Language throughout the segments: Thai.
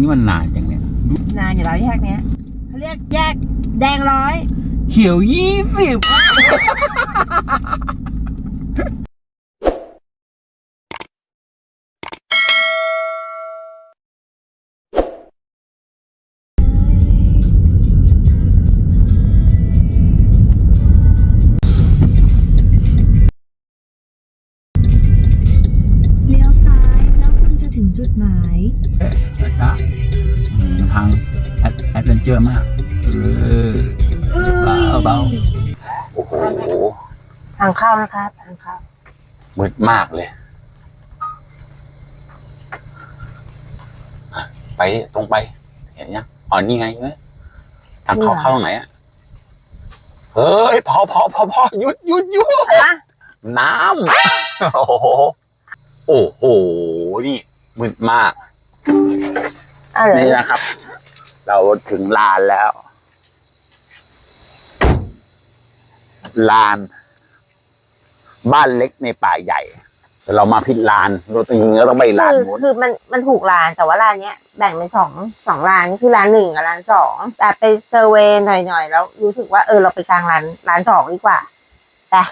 นี้มันนานจังเนี่ยนานอยู่แล้วแยกเนี้ยเขาเรียกแยกแดงร้อย เขียวยี่สิบ ดแอดเวนเจอร์มาก เออเบาเบาโอ้โหทางเข้านะครับ ทางเข้ามืดมากเลยอะไปตรงไป เห็นยังอ๋อนี่ไงเว้ยทางเข้าเข้าตรงไหนอะเฮ้ยพอพอพอพอหยุดหยุดหยุดอะน้ำโอ้โหโอ้โหนี่มืดมากอะเหรนี่อนะครับ เราถึงลานแล้ว ลาน บ้านเล็กในป่าใหญ่แต่เรามาผิดลานเราจริงๆเราต้องไปลานคือนู้นคือมันมันถูกร้านแต่ว่าร้านเนี้ยแบ่งเป็นสองสองร้านคือร้านหนึ่งกับร้านสองแต่ไปเซอร์เวย์หน่อยๆแล้วรู้สึกว่าเออเราไปกลางร้านร้านสองดีกว่าแต่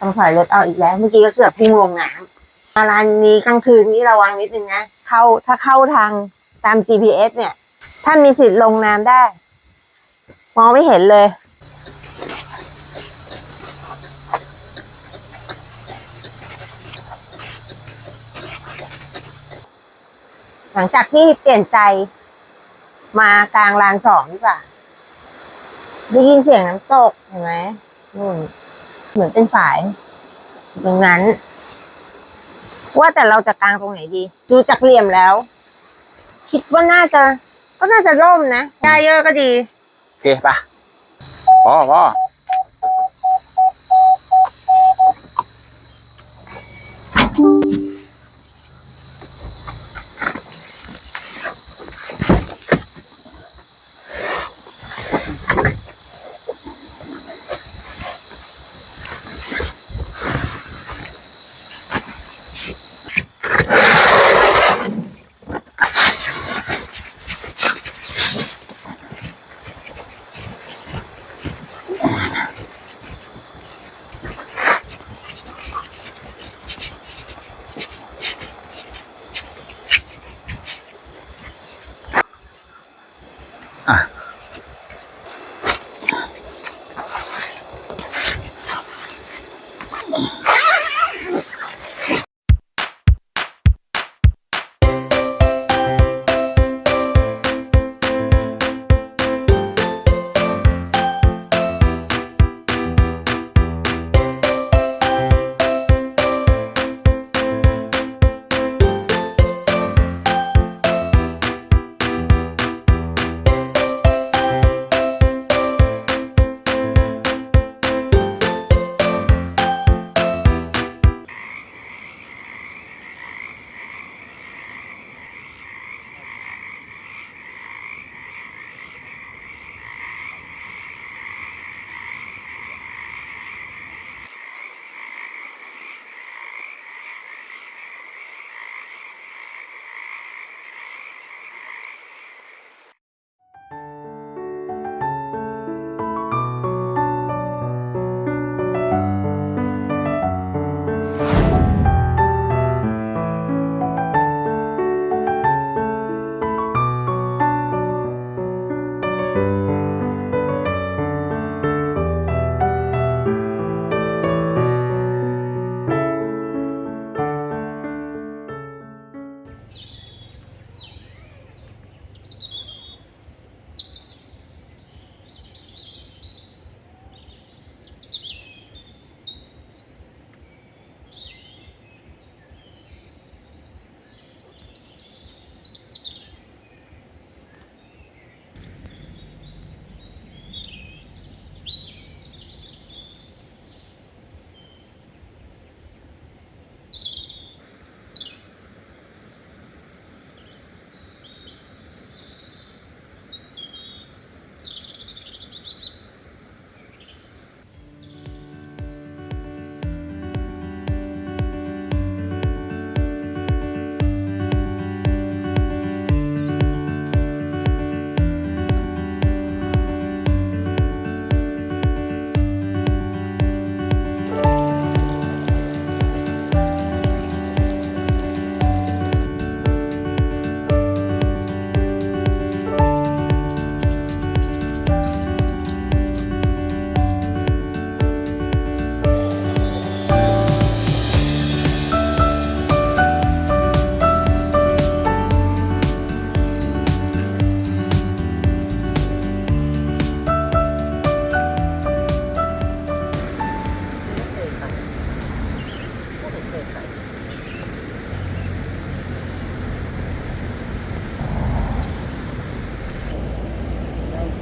ต้องถอยรถเอาอีกแล้ว เมื่อกี้ก็เกือบพุ่งลงน้ำมาร้านนี้กลางคืนนี้ระวังนิดนึงนะเข้าถ้าเข้าทางตาม GPS เนี่ย ท่านมีสิทธิ์ลงน้ำได้ มองไม่เห็นเลย หลังจากที่เปลี่ยนใจมากลางลานสองดีกว่าได้ยินเสียงน้ำตกเห็นไหมนู่น เหมือนเป็นฝายตรงนั้น ว่าแต่เราจะกลางตรงไหนดี ดูจากเหลี่ยมแล้ว คิดว่าน่าจะ ก็น่าจะร่มนะได้เยอะก็ดี โอเคปะพ่อพ่อ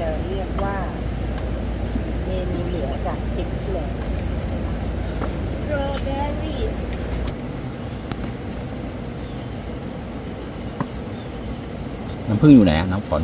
จะเรียกว่าเมนูเหลือจากติ๊กเหลยสตรอเบอร์รี่น้ำผึ้งอยู่ไหนน้ำฝน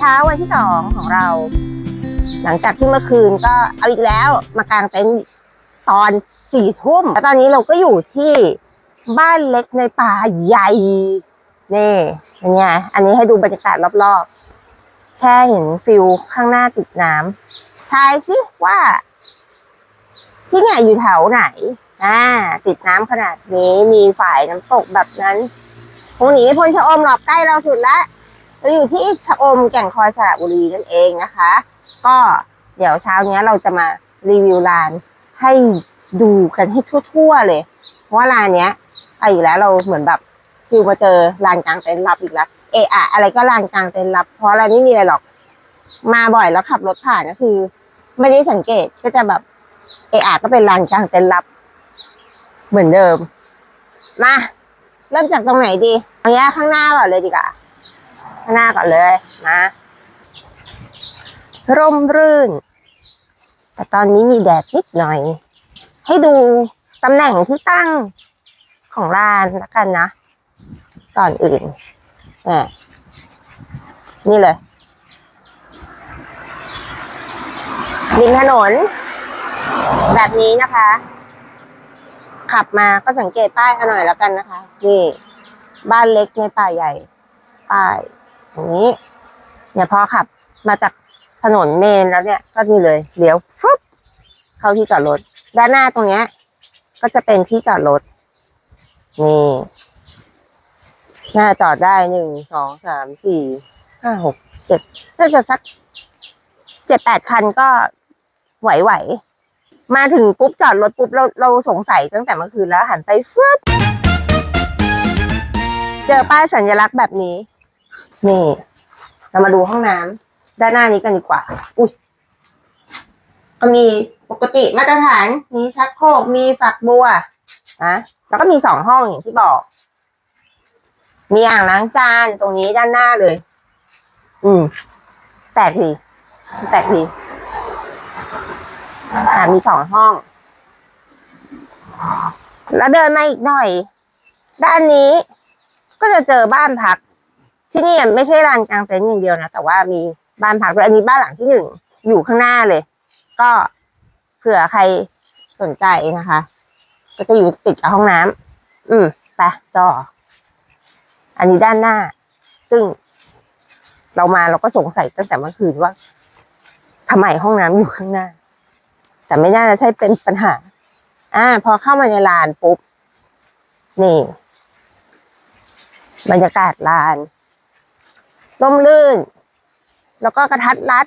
เช้าวันที่สองของเรา หลังจากที่เมื่อคืนก็เอาอีกแล้วมากางเต็นท์ตอนสี่ทุ่มแล้วตอนนี้เราก็อยู่ที่บ้านเล็กในป่าใหญ่นี่เป็นไงอันนี้ให้ดูบรรยากาศรอบๆ แค่เห็นฟิลข้างหน้าติดน้ำทายสิว่า ที่เนี่ยอยู่แถวไหน อ่า ติดน้ำขนาดนี้มีฝ่ายน้ำตกแบบนั้นคงหนีไม่พ้นชะอมหรอกใกล้เราสุดละ เราอยู่ที่ชะอมแก่งคอยสระบุรีนั่นเองนะคะ ก็เดี๋ยวเช้าเนี้ยเราจะมารีวิวร้านให้ดูกันให้ทั่ว ๆ เลย เพราะว่าร้านเนี้ยเอาอีกแล้วเราเหมือนแบบฟิวมาเจอลานกลางเต็นท์รับอีกแล้วเอะอะอะไรก็ลานกลางเต็นท์รับ เพราะอะไรไม่มีอะไรหรอก มาบ่อยแล้วขับรถผ่านก็คือ ไม่ได้สังเกตก็จะแบบ เอะอะก็เป็นลานกลางเต็นท์รับ เหมือนเดิมมาเริ่มจากตรงไหนดีเอาแยกข้างหน้าก่อนเลยดีกว่าางหน้าก่อนเลยนะร่มรื่น แต่ตอนนี้มีแดดนิดหน่อย ให้ดูตำแหน่งที่ตั้งของร้านแล้วกันนะ ก่อนอื่นแหมนี่เลยริมถนน แบบนี้นะคะ ขับมาก็สังเกตป้ายเอาหน่อยแล้วกันนะคะ นี่ บ้านเล็กในป่าใหญ่ ป้าย อย่างนี้ เนี่ยพอขับมาจากถนนเมนแล้วเนี่ย ก็นี่เลยเลี้ยวฟึบเข้าที่จอดรถ ด้านหน้าตรงเนี้ย ก็จะเป็นที่จอดรถนี่น่าจอดได้หนึ่งสองสามสี่ห้าหกเจ็ดน่าจะสักเจ็ดแปดคันก็ไหวไหวๆมาถึงปุ๊บจอดรถปุ๊บเราเราสงสัยตั้งแต่เมื่อคืนแล้วหันไปฟึบเจอป้ายสัญลักษณ์แบบนี้ นี่เรามาดูห้องน้ำด้านหน้านี้กันดีกว่า อุ้ยก็มีปกติมาตรฐานมีชักโครกมีฝักบัวนะแล้วก็มีสองห้องอย่างที่บอก มีอ่างล้างจานตรงนี้ด้านหน้าเลย อืม แปลกดีแปลกดีอ่ามีสองห้อง แล้วเดินมาอีกหน่อย ด้านนี้ก็จะเจอบ้านพัก ที่นี่ไม่ใช่ลานกลางเต็นท์อย่างเดียวนะ แต่ว่ามีบ้านพักด้วยอันนี้บ้านหลังที่หนึ่งอยู่ข้างหน้าเลย ก็เผื่อใครสนใจนะคะ ก็จะอยู่ติดกับห้องน้ำอืมไปต่อ อันนี้ด้านหน้า ซึ่งเรามาเราก็สงสัยตั้งแต่เมื่อคืนว่าทำไมห้องน้ำอยู่ข้างหน้า แต่ไม่น่าจะใช่เป็นปัญหา อ่า พอเข้ามาในลานปุ๊บ นี่ บรรยากาศลาน ร่มรื่น แล้วก็กระทัดรัด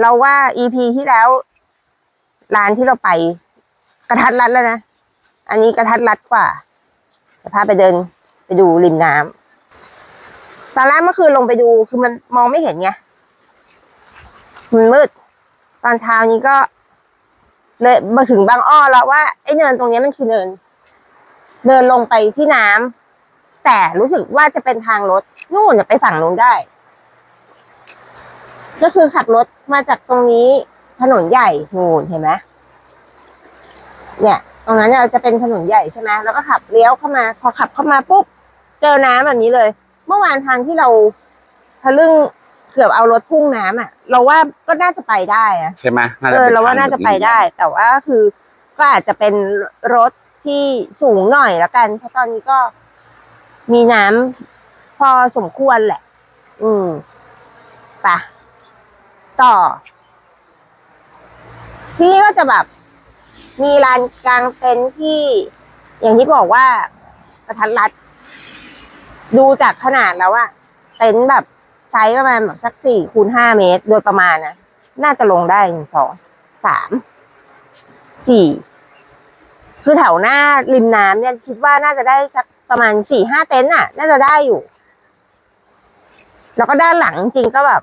เราว่า EP ที่แล้วร้านที่เราไป กระทัดรัดแล้วนะ อันนี้กระทัดรัดกว่าจะพาไปเดิน ไปดูริมน้ำตอนแรกเมื่อคืนลงไปดูคือมันมองไม่เห็นไงมันมืด ตอนเช้านี้ก็เลยมาถึงบางอ้อแล้วว่าไอ้เนินตรงนี้มันคือเนิน เดินลงไปที่น้ำ แต่รู้สึกว่าจะเป็นทางรถนู่นน่ะไปฝั่งนู้นได้ ก็คือขับรถมาจากตรงนี้ถนนใหญ่นู่นเห็นไหมเนี่ย ตรงนั้นเนี่ยจะเป็นถนนใหญ่ใช่ไหมแล้วก็ขับเลี้ยวเข้ามา พอขับเข้ามาปุ๊บเจอน้ำแบบนี้เลย เมื่อวานทางที่เราทะลึ่งเกือบเอารถพุ่งน้ำอะ เราว่าก็น่าจะไปได้อะใช่ไหมน่าเอจะอป็เราว่าทงน่าจะแบบไปได้ แต่ว่าคือก็อาจจะเป็นรถที่สูงหน่อยแล้วกันเพราะตอนนี้ก็ มีน้ำพอสมควรแหละ อืมปะต่อ ที่นี่ก็จะแบบ มีลานกลางเต็นท์ที่ อย่างที่บอกว่ากระทัดรัด ดูจากขนาดแล้วอะเต็นท์แบบไซส์ประมาณแบบสักสี่คูณห้าเมตร โดยประมาณนะน่าจะลงได้หนึ่งสองสามสี่คือแถวหน้าริมน้ำเนี่ยคิดว่าน่าจะได้สัก ประมาณสี่ห้าเต็นท์อะ น่าจะได้อยู่ แล้วก็ด้านหลังจริงๆก็แบบ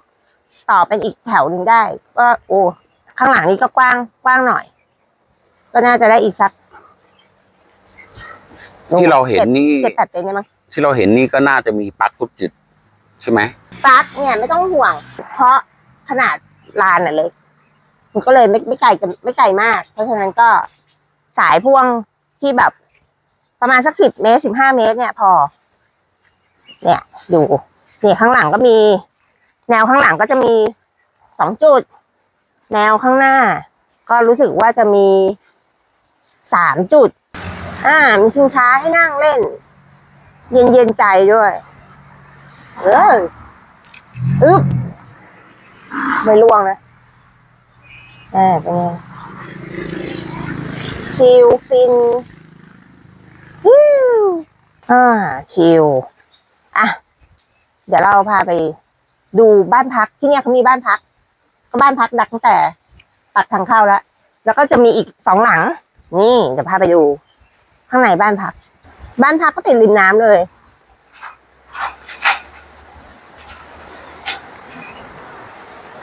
ต่อเป็นอีกแถวหนึ่งได้ก็โอ้ข้างหลังนี้ก็กว้างกว้างหน่อย ก็น่าจะได้อีกสักที่เราเห็นนี่เจ็ดแปดเต็นท์ได้มั้งที่เราเห็นนี่ก็น่าจะมีปลั๊กทุกจุดใช่ไหมปลั๊กเนี่ยไม่ต้องห่วง เพราะขนาดลานน่ะเล็กมันก็เลยไม่ไม่ไกลกันไม่ไกลมาก เพราะฉะนั้นก็สายพ่วงที่แบบ ประมาณสักสิบเมตรสิบห้าเมตรเนี่ยพอ เนี่ยดูเนี่ยข้างหลังก็มี แนวข้างหลังก็จะมีสองจุด แนวข้างหน้า ก็รู้สึกว่าจะมีสามจุด อ่า มีชิงช้าให้นั่งเล่น เย็นเย็นใจด้วย เอออึ๊บไม่ล่วงนะอ่าเป็นไงชิลฟิน อ่าชิลอะ เดี๋ยวเราพาไปดูบ้านพักที่เนี่ยเขามีบ้านพัก ก็บ้านพักดักตั้งแต่ปากทางเข้าแล้ว แล้วก็จะมีอีกสองหลัง นี่เดี๋ยวพาไปดู ข้างในบ้านพัก บ้านพักก็ติดริมน้ำเลย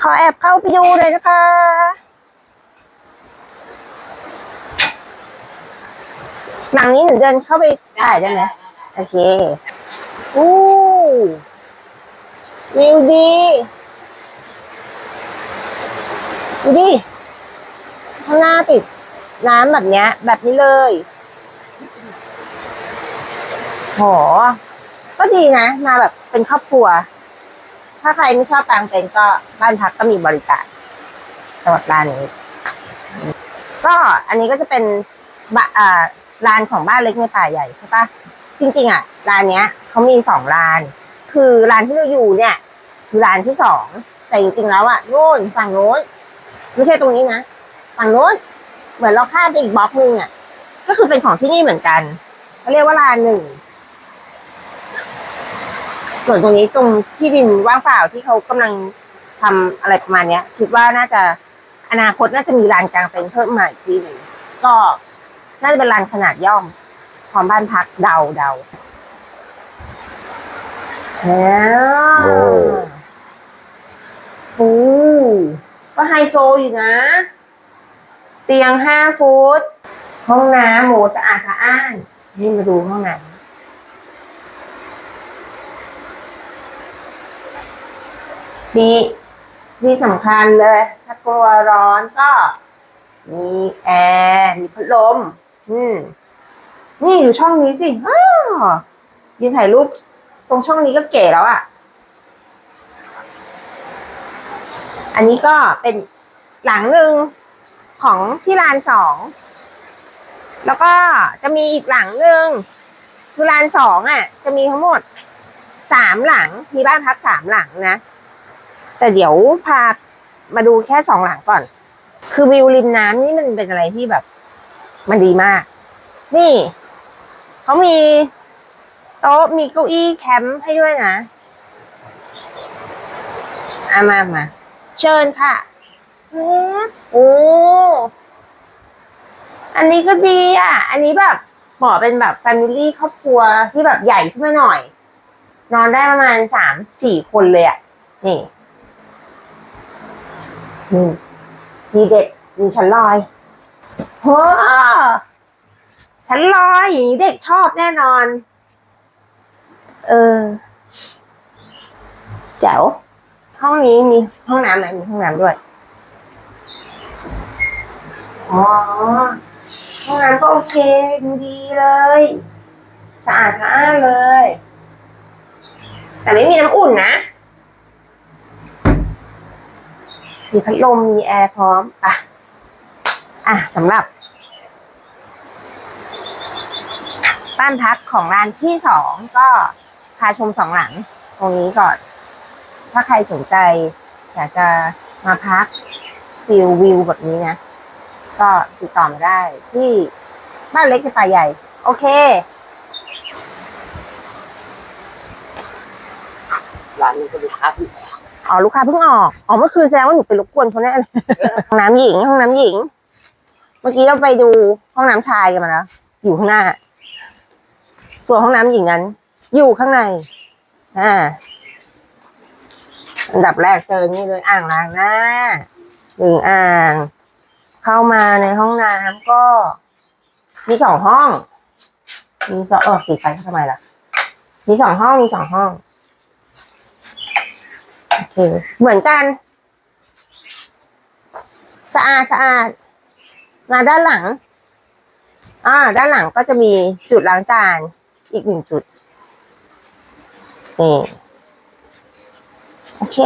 ขอแอบเข้าไปดูเลยนะคะหลังนี้หนูเดินเข้าไปถ่ายได้ไหม โอเคอู้วิวดีดูดิข้างหน้าติดน้ำแบบเนี้ย แบบนี้เลยโหก็ดีนะ มาแบบเป็นครอบครัว ถ้าใครไม่ชอบกางเต็นท์ก็บ้านพักก็มีบริการสำหรับร้านนี้ ก็อันนี้ก็จะเป็นบะอ่าลานของบ้านเล็กในป่าใหญ่ใช่ปะ จริงๆอะลานเนี้ยเขามีสองลาน คือลานที่เราอยู่เนี่ย คือลานที่สองแต่จริงๆแล้วอะโน่นฝั่งโน้น ไม่ใช่ตรงนี้นะฝั่งโน้น เหมือนเราข้ามไปอีกบล็อกนึงอะก็คือเป็นของที่นี่เหมือนกันเขาเรียกว่าลานหนึ่งส่วนตรงนี้ตรงที่ดินว่างเปล่าที่เขากำลังทำอะไรประมาณเนี้ย คิดว่าน่าจะอนาคตน่าจะมีลานกลางเต็นท์เพิ่มมาอีกทีหนึ่งก็น่าจะเป็นลานขนาดย่อม พร้อมบ้านพักเดาเดาแล้วโอ้ โอ้ก็ไฮโซอยู่นะ เตียงห้าฟุต ห้องน้ำโหมสะอาดสะอ้าน นี่มาดูห้องน้ำ มีที่สำคัญเลย ถ้ากลัวร้อนก็ มีแอร์ มีพัดลม อืม นี่ดูช่องนี้สิอ้ายืนถ่ายรูปตรงช่องนี้ก็เก๋แล้วอะ อันนี้ก็เป็นหลังหนึ่งของที่ลานสอง แล้วก็จะมีอีกหลังหนึ่งคือลานสองอะ จะมีทั้งหมดสามหลัง มีบ้านพักสามหลังนะ แต่เดี๋ยวพามาดูแค่สองหลังก่อน คือวิวริมน้ำนี่มันเป็นอะไรที่แบบ มันดีมาก นี่ เขามีโต๊ะมีเก้าอี้แคมป์ให้ด้วยนะอามามาเชิญค่ะแว๊บโอ้ อันนี้ก็ดีอะ อันนี้แบบเหมาะเป็นแบบแฟมิลี่ครอบครัวที่แบบใหญ่ขึ้นมาหน่อย นอนได้ประมาณสามสี่คนเลยอะ นี่อืมมีเด็กมีชั้นลอยโอ้ ชั้นลอยอย่างนี้เด็กชอบแน่นอน เออแจ๋วห้องนี้มีห้องน้ำไหมมีห้องน้ำด้วยอ๋อห้องน้ำก็โอเคดูดีเลยสะอาดสะอานเลย แต่ไม่มีน้ำอุ่นนะ มีพัดลมมีแอร์พร้อมอะอะสำหรับ บ้านพักของร้านที่สองก็พาชมสองหลัง ตรงนี้ก่อน ถ้าใครสนใจ อยากจะมาพักฟิลวิวแบบนี้นะ ก็ติดต่อมาได้ที่บ้านเล็กในป่าใหญ่ โอเคร้านนี้ก็ลูกค้าที่อ๋อลูกค้าเพิ่งออก อ๋อเมื่อคืนแสดงว่าหนูไปรบกวนเขาแน่เลยห้องน้ำหญิงห้องน้ำหญิง เมื่อกี้เราไปดูห้องน้ำชายกันมาแล้ว อยู่ข้างหน้า ส่วนห้องน้ำหญิงนั้น อยู่ข้างใน อ่า อันดับแรกเจอนี่เลยอ่างล้างหน้าหนึ่งอ่าง เข้ามาในห้องน้ำก็ มีสองห้อง มีสองเออปิดไฟทำไมล่ะ มีสองห้องมีสองห้องโอเคเหมือนกันสะอาดสะอาดมาด้านหลัง อ่า ด้านหลังก็จะมีจุดล้างจาน อีกหนึ่งจุดนี่โอเค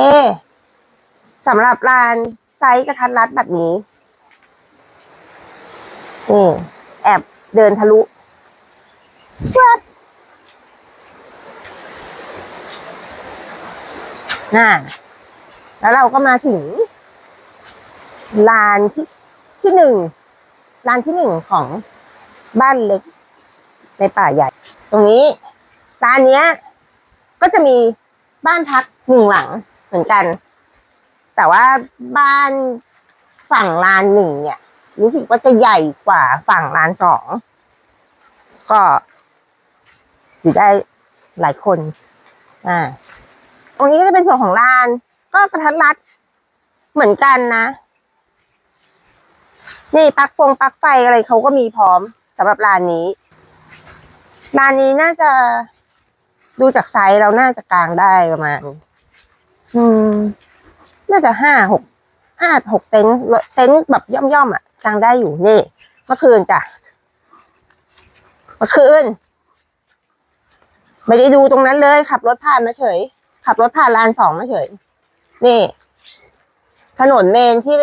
สำหรับลานไซส์กระทัดรัดแบบนี้นี่แอบเดินทะลุวับน่าแล้วเราก็มาถึง ลานที่ที่หนึ่งลานที่หนึ่งของบ้านเล็กในป่าใหญ่ ตรงนี้ลานเนี้ย ก็จะมีบ้านพักหนึ่งหลังเหมือนกัน แต่ว่าบ้านฝั่งลานหนึ่งเนี่ย รู้สึกว่าจะใหญ่กว่าฝั่งลานสองก็อยู่ได้หลายคน อ่า ตรงนี้ก็จะเป็นส่วนของลาน ก็กระทัดรัดเหมือนกันนะ นี่ปลั๊กฟงปลั๊กไฟอะไรเขาก็มีพร้อมสำหรับร้านนี้ ร้านนี้น่าจะดูจากไซส์เราน่าจะกลางได้ประมาณ อืม น่าจะห้าหกห้าหกเต็นท์เต็นท์แบบย่อมๆอะกลางได้อยู่นี่เมื่อคืนจ้ะเมื่อคืนไม่ได้ดูตรงนั้นเลย ขับรถผ่านมาเฉย ขับรถผ่านลานสองมาเฉย นี่ ถนนเมนที่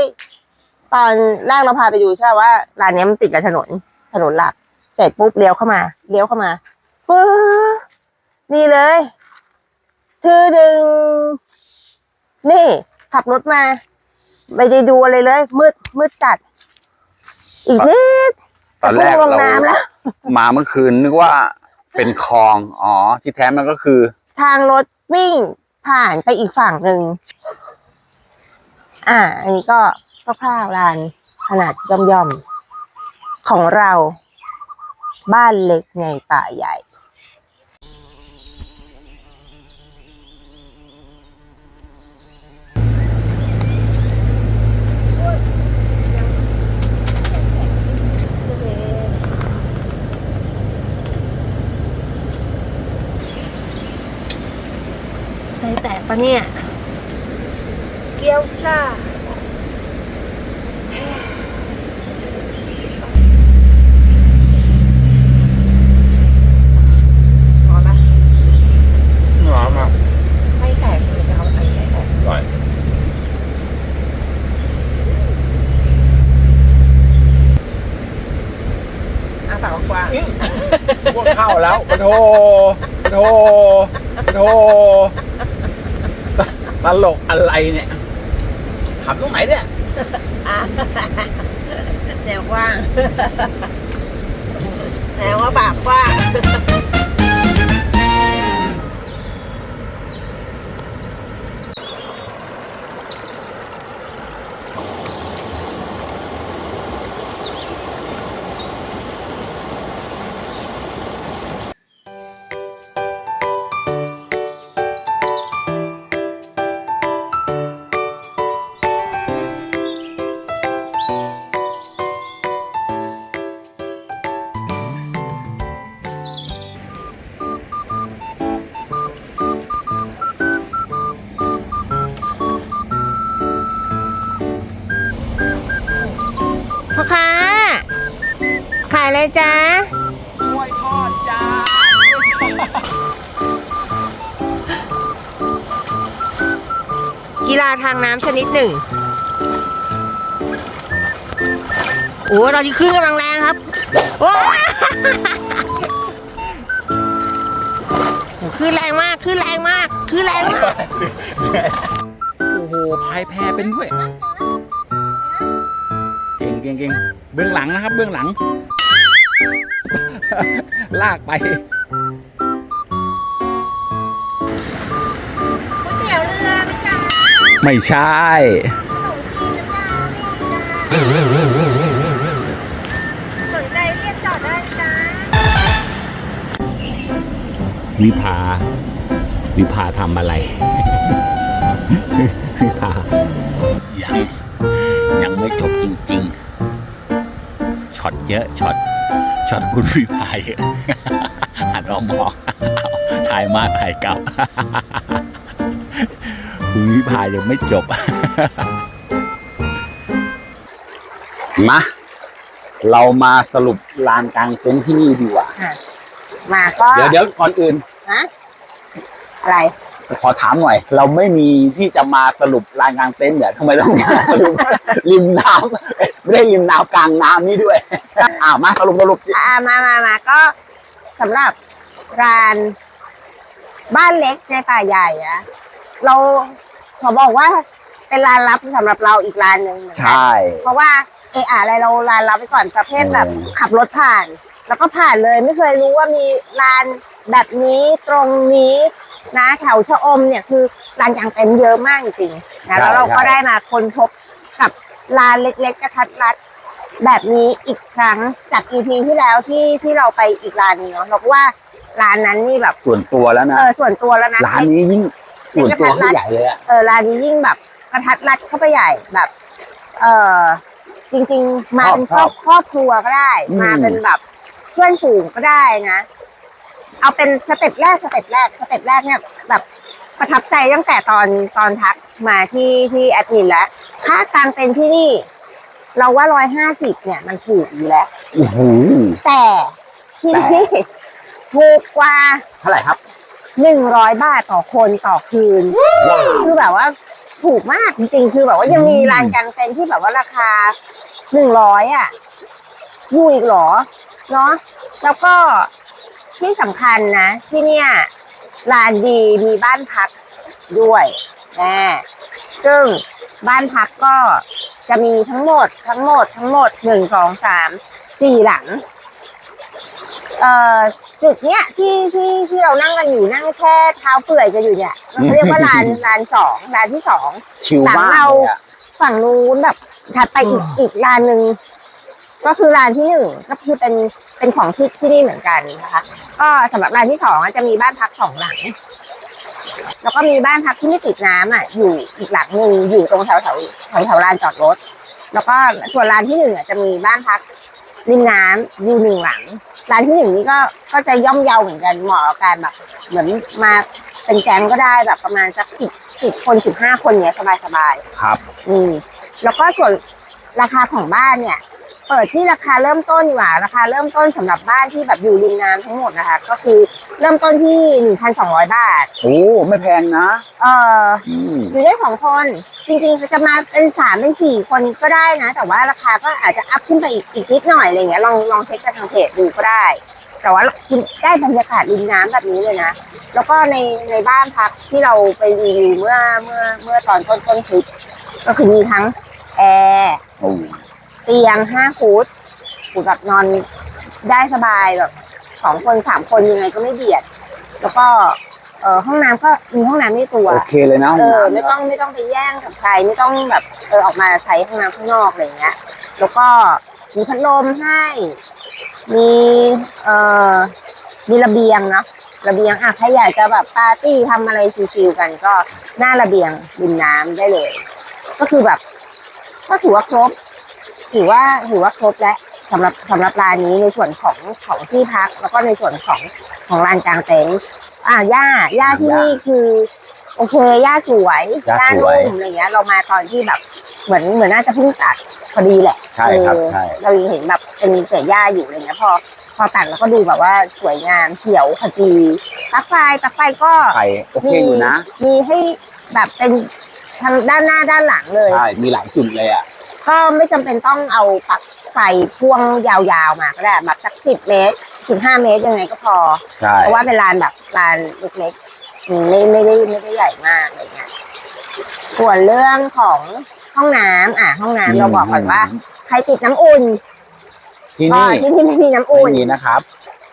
ตอนแรกเราพาไปดูใช่ไหมว่าร้านเนี้ยมันติดกับถนน ถนนหลัก เสร็จปุ๊บเลี้ยวเข้ามา เลี้ยวเข้ามาปึ๊บนี่เลยคือดึง นี่ ขับรถมา ไม่ได้ดูอะไรเลย มืด มืดจัด อีกนิดตอนแรกจะพุ่งลงเราน้ำแล้วมาเมื่อคืนนึกว่าเป็นคลอง อ๋อ ที่แท้มันก็คือ ทางรถวิ่งผ่านไปอีกฝั่งหนึ่ง อ่า อันนี้ก็คร่าวๆลานขนาดย่อมๆของเรา บ้านเล็กในป่าใหญ่ใส่แตกปะเนี่ย เกี๊ยวซ่า หอมปะ หอมอะ ไม่แตกเลยจะเอาไปใส่แตก อร่อย อะปากกว้าง พวกเข้าแล้วปะ โทโทโทตลกอะไรเนี่ยขับตรงไหนเนี่ยแนวกว้างแนวว่าปากกว้าง จ๊ะกล้วยทอดจ้ากีฬาทางน้ำชนิดหนึ่ง โอ้ตอนนี้คลื่นกำลังแรงครับ โอ้โหคลื่นแรงมากคลื่นแรงมากคลื่นแรงมาก โอ้โหพายแพเป็นด้วย เก่งเก่งเก่งเบื้องหลังนะครับ เบื้องหลัง ลากไปก๋วยเตี๋ยวเรือไหมจ๊ะไม่ใช่ ขนมจีนน้ำยาพี่จ้าสนใจเรียกจอดได้จ้าวิภา วิภาทำอะไร วิภายังยังไม่จบจริง ๆช็อตเยอะช็อต ช็อตคุณวิภาเยอะหันมามองถ่ายมาถ่ายกลับคุณวิภายังไม่จบ มา เรามาสรุปลานกลางเต็นท์ที่นี่ดีกว่า มาก็เดี๋ยวเดี๋ยวก่อนอื่นฮะอะไรขอถามหน่อย เราไม่มีที่จะมาสรุปลานกลางเต็นท์เดี๋ยวทำไมต้องมาสรุปริมน้ำเอ้ยไม่ได้ริมน้ำกลางน้ำนี่ด้วย อ้าวมาสรุปสรุปอ่ามามามาก็สำหรับร้านบ้านเล็กในป่าใหญ่อะเราขอบอกว่าเป็นร้านลับสำหรับเราอีกร้านหนึ่งเหมือนกัน ใช่ เพราะว่าเอออะไรเราร้านลับไปก่อนประเภทแบบ อืม ขับรถผ่าน แล้วก็ผ่านเลยไม่เคยรู้ว่ามีร้านแบบนี้ตรงนี้นะแถวชะอมเนี่ยคือร้านกลางเต็นท์เยอะมากจริงๆนะแล้วเราก็ได้มาค้นพบกับร้านเล็กๆกระทัดรัด แบบนี้อีกครั้งจาก EP ที่แล้วที่ที่เราไปอีกร้านหนึงเนาะเราก็ว่าร้านนั้นนี่แบบส่วนตัวแล้วนะเออส่วนตัวแล้วนะร้านนี้ยิ่งส่วนตัวเขาใหญ่เลยอะเออร้านนี้ยิ่งแบบกระทัดรัดเข้าไปใหญ่แบบ เออจริง ๆ มาเป็นครอบครอบครัวก็ได้ มาเป็นแบบเพื่อนฝูงก็ได้นะ เอาเป็นสเต็ปแรกสเต็ปแรกสเต็ปแรกเนี่ยแบบประทับใจตั้งแต่ตอนตอนทักมาที่ที่แอดมินแล้วค่ากลางเต็นท์ที่นี่ เราว่าร้อยห้าสิบเนี่ยมันถูกอยู่แล้ว โอ้โห แต่ที่นี่ถูกกว่าเท่าไหร่ครับ หนึ่งร้อยบาทต่อคนต่อคืน คือแบบว่าถูกมากจริงๆ คือแบบว่ายังมีอืม ร้านกางเต็นท์ที่แบบว่าราคาหนึ่งร้อยอะอยู่อีกเหรอ เนาะแล้วก็ที่สำคัญนะ ที่เนี่ยร้านดีมีบ้านพักด้วยแน่ซึ่งบ้านพักก็ จะมีทั้งหมดทั้งหมดทั้งหมดหนึ่งสองสามสี่หลัง เอ่อจุดเนี้ยที่ที่ที่เรานั่งกันอยู่นั่งแช่เท้าเปื่อยกันอยู่เนี่ยเราเรียกว่าลานลานสองลานที่สองชิลหลังมากเราเลยอะฝั่งนู้นแบบถัดไปอีกอืมอีกลานหนึ่งก็คือลานที่หนึ่งก็คือเป็นเป็นของที่ที่นี่เหมือนกันนะคะ ก็สำหรับลานที่สองอะจะมีบ้านพักสองหลัง แล้วก็มีบ้านพักที่ไม่ติดน้ำอะอยู่อีกหลังหนึ่งอยู่ตรงแถวแถวแถวแถวลานจอดรถ แล้วก็ส่วนลานที่หนึ่งอะจะมีบ้านพักริมน้ำอยู่หนึ่งหลังลานที่หนึ่งนี่ก็ก็จะย่อมเยาเหมือนกันเหมาะกับการแบบ เหมือนมาเป็นแก๊งก็ได้แบบประมาณสักสิบสิบคนสิบห้าคนเนี้ยสบายสบายๆครับ อืมแล้วก็ส่วนราคาของบ้านเนี่ย เปิดที่ราคาเริ่มต้นดีกว่าราคาเริ่มต้นสำหรับบ้านที่แบบอยู่ริมน้ำทั้งหมดนะคะ ก็คือเริ่มต้นที่หนึ่งพันสองร้อยบาทโอ้ไม่แพงนะ เอ่ออืมอยู่ได้สองคน จริงๆจะมาเป็นสามเป็นสี่คนก็ได้นะ แต่ว่าราคาก็อาจจะอัพขึ้นไปอีกอีกนิดหน่อยอะไรเงี้ยลองลองเช็คกับทางเพจดูก็ได้ แต่ว่าคุณได้บรรยากาศริมน้ำแบบนี้เลยนะแล้วก็ในในบ้านพักที่เราไปรีวิวเมื่อเมื่อเมื่อตอนต้นต้นคลิปก็คือมีทั้งแอร์โอ้ เตียงห้าฟุตคือแบบนอนได้สบายแบบสองคนสามคนยังไงก็ไม่เบียด แล้วก็เออห้องน้ำก็มีห้องน้ำในตัวโอเคเลยนะห้องเออน้ำไม่ต้องไม่ต้องไปแย่งกับใครไม่ต้องแบบเออออกมาใช้ห้องน้ำข้างนอกอะไรอย่างเงี้ย แล้วก็มีพัดลมให้ มีเอ่อมีระเบียงเนาะระเบียงอะใครอยากจะแบบปาร์ตี้ทำอะไรชิวๆกันก็หน้าระเบียงริมน้ำได้เลย ก็คือแบบ ก็ถือว่าครบ ถือว่าถือว่าครบแล้วสำหรับสำหรับร้านนี้ในส่วนของของที่พัก แล้วก็ในส่วนของของลานกลางเต็นท์อ่าหญ้าหญ้าที่นี่คือ โอเคหญ้าสวยหญ้าหญ้าสวยนุ่มอะไรเงี้ย เรามาตอนที่แบบเหมือนเหมือนน่าจะเพิ่งตัดพอดีแหละใช่ครับเออใช่เรายังเห็นแบบเป็นเศษหญ้าอยู่อะไรเงี้ยพอพอตัดแล้วก็ดูแบบว่าสวยงามเขียวขจีปลั๊กไฟปลั๊กไฟก็ไข่โอเคอยู่นะมีให้แบบเป็นทางด้านหน้าด้านหลังเลยใช่มีหลายจุดเลยอะ ก็ไม่จำเป็นต้องเอาปลั๊กไฟพ่วงยาวๆมาก็ได้แบบสักสิบเมตรสิบห้าเมตรยังไงก็พอ ใช่เพราะว่าเป็นลานแบบลานเล็กๆอืมไม่ไม่ได้ไม่ได้ใหญ่มากอะไรเงี้ยส่วนเรื่องของห้องน้ำอะ ห้องน้ำเราบอกก่อนว่า ใครติดน้ำอุ่นที่ก็นี่ที่นี่ไม่มีน้ำไม่อุ่นมีนะครับ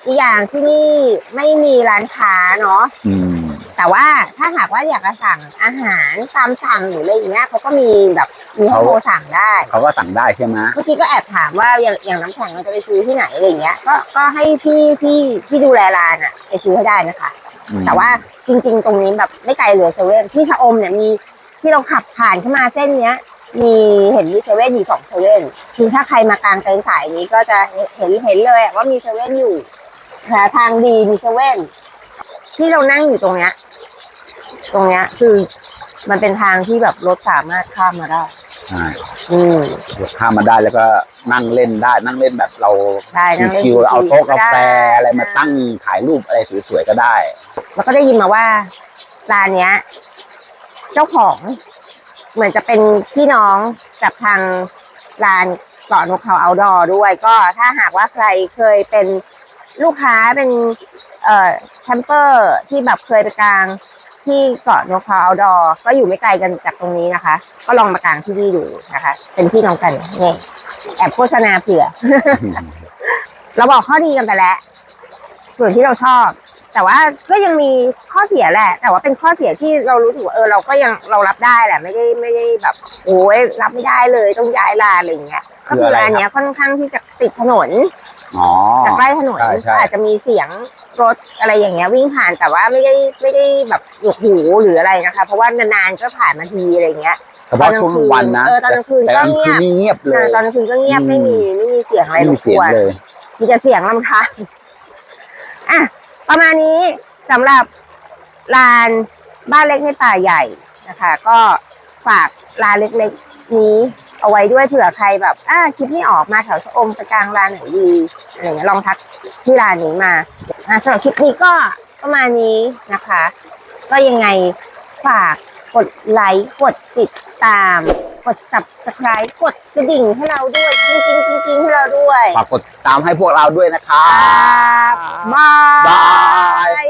อีกอย่างที่นี่ไม่มีร้านค้าเนาะ อืม แต่ว่าถ้าหากว่าอยากจะสั่งอาหารตามสั่งหรืออะไรอย่างเงี้ยเขาก็มีแบบมีให้โทรสั่งได้ เขาก็สั่งได้ใช่ไหมเมื่อกี้ก็แอบถามว่าอย่างอย่างน้ำแข็งเราจะไปซื้อที่ไหนอะไรอย่างเงี้ย ก็ก็ให้พี่ที่ที่ดูแลร้านอะไปซื้อให้ได้นะคะอืมแต่ว่าจริง ๆ ตรงนี้แบบไม่ไกลเลยเซเว่นที่ชะอมเนี่ยมีที่เราขับผ่านเข้ามาเส้นเนี้ยมีเห็นมีเซเว่นอยู่สองเซเว่นคือถ้าใครมากลางเต็นท์สายนี้ก็จะเห็นเห็นเลยอะว่ามีเซเว่นอยู่หาทางดีมีเซเว่น ที่เรานั่งอยู่ตรงเนี้ย ตรงเนี้ย คือมันเป็นทางที่แบบรถสามารถข้ามมาได้ใช่อืมข้ามมาได้แล้วก็นั่งเล่นได้ นั่งเล่นแบบเราได้นั่งเล่นชิวๆเอาโต๊ะกาแฟได้อะไรมาตั้งถ่ายรูปอะไรสวยๆก็ได้ แล้วก็ได้ยินมาว่าร้านเนี้ย เจ้าของ เหมือนจะเป็นพี่น้องกับทางร้านเกาะนกเขาเอาดอด้วย ก็ถ้าหากว่าใครเคยเป็น ลูกค้าเป็นเอ่อแคมเปอร์ที่แบบเคยไปกลางที่เกาะนกเขาเอาดอก็อยู่ไม่ไกลกันจากตรงนี้นะคะ ก็ลองมากางที่นี่ดูนะคะ เป็นพี่น้องกันนี่แอบโฆษณาเผื่อ เราบอกข้อดีกันไปแล้ว ส่วนที่เราชอบ แต่ว่าก็ยังมีข้อเสียแหละ แต่ว่าเป็นข้อเสียที่เรารู้สึกว่าเออเราก็ยังเรารับได้แหละ ไม่ได้ไม่ได้แบบ โอ้ยรับไม่ได้เลยต้องย้ายลานอะไรอย่างเงี้ยคืก็อคืออะไรร้านเนี้ยค่อนข้างที่จะติดถนน อ๋อ จากใกล้ถนนใช่ใช่ ก็อาจจะมีเสียงรถอะไรอย่างเงี้ยวิ่งผ่านแต่ว่าไม่ได้ไม่ได้แบบหนวกหูหรืออะไรนะคะ เพราะว่านานๆก็ผ่านมาทีอะไรเงี้ย เฉพาะช่วงวันนะเออตอนกลางคืนแต่กลางก็เงีคืยนบนี่เงียบเลยอ่าตอนกลางคืนก็เงียบอืม ไม่มีไม่มีเสียงอะไรไม่รมีบเสีกยงวน เลย มีแต่เสียงลำคาญอะ ประมาณนี้สำหรับลานบ้านเล็กในป่าใหญ่นะคะ ก็ฝากลานเล็กๆนี้ เอาไว้ด้วยเผื่อใครแบบอ่าคลิปนี้ออกมาแถวชะอมไปกลางลานไหนดีอะไรเงี้ยลองทักที่ร้านนี้มาอะสำหรับคลิปนี้ก็ประมาณนี้นะคะ ก็ยังไงฝากกดไลค์กดติดตาม กด subscribe กดกระดิ่งให้เราด้วยจริงจริงๆจริงๆให้เราด้วยฝากกดตามให้พวกเราด้วยนะครัครับบบาบายย